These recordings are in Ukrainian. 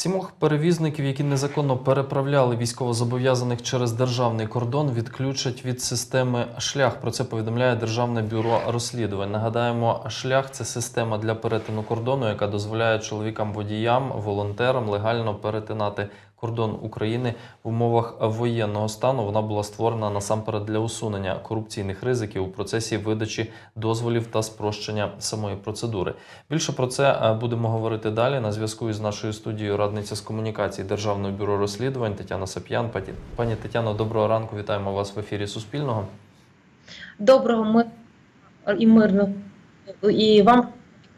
Сімох перевізників, які незаконно переправляли військовозобов'язаних через державний кордон, відключать від системи шлях. Про це повідомляє Державне бюро розслідувань. Нагадаємо, шлях це система для перетину кордону, яка дозволяє чоловікам-водіям, волонтерам легально перетинати кордон України в умовах воєнного стану. Вона була створена насамперед для усунення корупційних ризиків у процесі видачі дозволів та спрощення самої процедури. Більше про це е, будемо говорити далі. На зв'язку із нашою студією радниця з комунікації Державного бюро розслідувань Тетяна Сап'ян. Пані- Тетяно, доброго ранку. Вітаємо вас в ефірі Суспільного. Доброго ми і мирного і вам,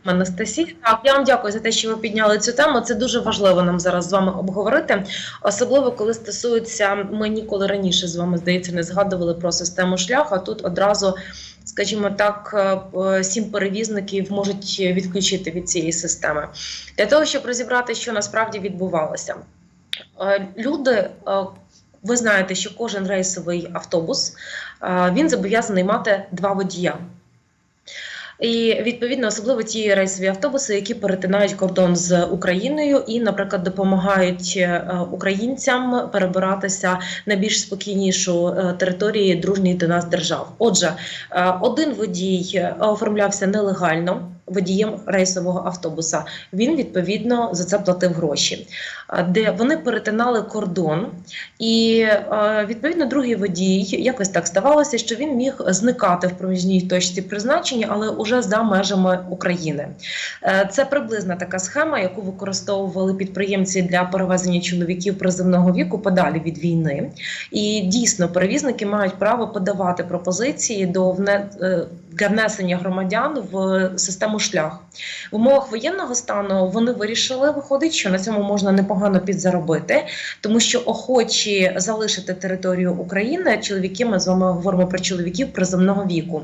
Анастасія. Так, я вам дякую за те, що ви підняли цю тему. Це дуже важливо нам зараз з вами обговорити. Особливо коли стосується, ми ніколи раніше з вами здається не згадували про систему шляху. а Тут одразу, скажімо так, е, сім перевізників можуть відключити від цієї системи для того, щоб розібрати, що насправді відбувалося. Е, Люди. е, Ви знаєте, що кожен рейсовий автобус е, він зобов'язаний мати два водія. І відповідно, особливо ті рейсові автобуси, які перетинають кордон з Україною і, наприклад, допомагають е, українцям перебиратися на більш спокійнішу е, територію дружніх до нас держав. Отже, е, один водій оформлявся нелегально водієм рейсового автобуса. Він відповідно за це платив гроші, де вони перетинали кордон, і відповідно другий водій якось так ставалося, що він міг зникати в проміжній точці призначення, але уже за межами України. Е, Це приблизна така схема, яку використовували підприємці для перевезення чоловіків приземного віку подалі від війни. І дійсно перевізники мають право подавати пропозиції до е, для внесення громадян в систему шлях. В умовах воєнного стану вони вирішили, виходить, що на цьому можна непогано підзаробити, тому що охочі залишити територію України, чоловіки, ми з вами говоримо про чоловіків приземного віку.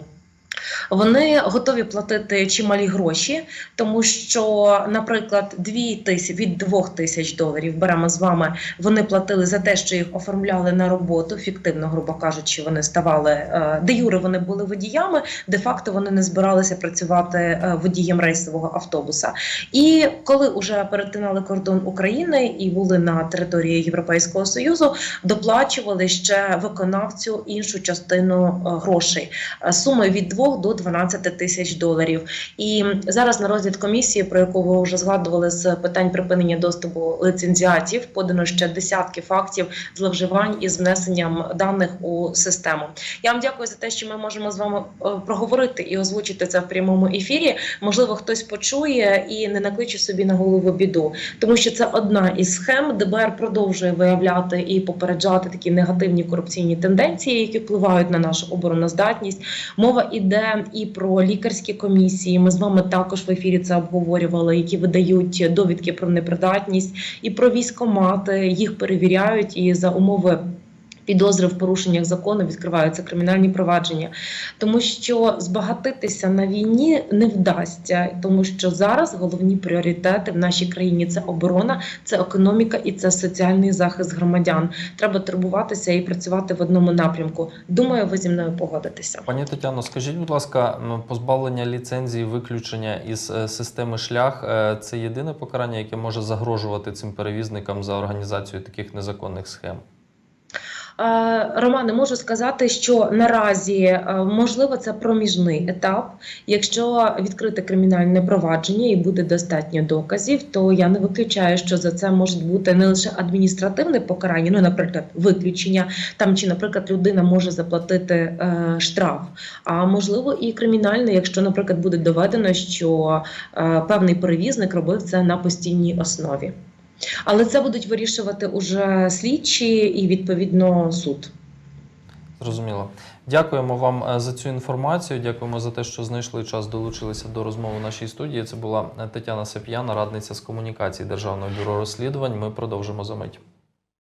Вони готові платити чималі гроші, тому що, наприклад, 2 тисячі від 2 тисяч доларів беремо з вами. Вони платили за те, що їх оформляли на роботу. Фіктивно, грубо кажучи, вони ставали е, де юри. Вони були водіями. Де факто вони не збиралися працювати е, водієм рейсового автобуса. І коли вже перетинали кордон України і були на території Європейського союзу, доплачували ще виконавцю іншу частину е, грошей суми від 2 до 12 тисяч доларів. І зараз на розгляд комісії, про яку ви вже згадували з питань припинення доступу лицензіатів, подано ще десятки фактів зловживань із внесенням даних у систему. Я вам дякую за те, що ми можемо з вами е, проговорити і озвучити це в прямому ефірі. Можливо, хтось почує і не накличе собі на голову біду, тому що це одна із схем. ДБР продовжує виявляти і попереджати такі негативні корупційні тенденції, які впливають на нашу обороноздатність. Мова іде і про лікарські комісії. Ми з вами також в ефірі це обговорювали, які видають довідки про непридатність, і про військомати. Їх перевіряють і за умови. Підозри в порушеннях закону відкриваються кримінальні провадження, тому що збагатитися на війні не вдасться, тому що зараз головні пріоритети в нашій країні це оборона, це економіка і це соціальний захист громадян. Треба турбуватися і працювати в одному напрямку. Думаю, ви зі мною погодитеся. Пані Тетяно, скажіть, будь ласка, позбавлення ліцензії, виключення із е, системи шлях е, це єдине покарання, яке може загрожувати цим перевізникам за організацію таких незаконних схем? Е, Романе, можу сказати, що наразі е, можливо це проміжний етап. Якщо відкрите кримінальне провадження і буде достатньо доказів, то я не виключаю, що за це може бути не лише адміністративне покарання, ну, наприклад, виключення там, чи, наприклад, людина може заплатити е, штраф, а можливо і кримінальне, якщо, наприклад, буде доведено, що е, певний перевізник робив це на постійній основі. Але це будуть вирішувати уже слідчі і відповідно суд. Зрозуміло. Дякуємо вам е, за цю інформацію. Дякуємо за те, що знайшли час, долучилися до розмови в нашій студії. Це була е, Тетяна Сап'яна, радниця з комунікації Державного бюро розслідувань. Ми продовжимо за мить.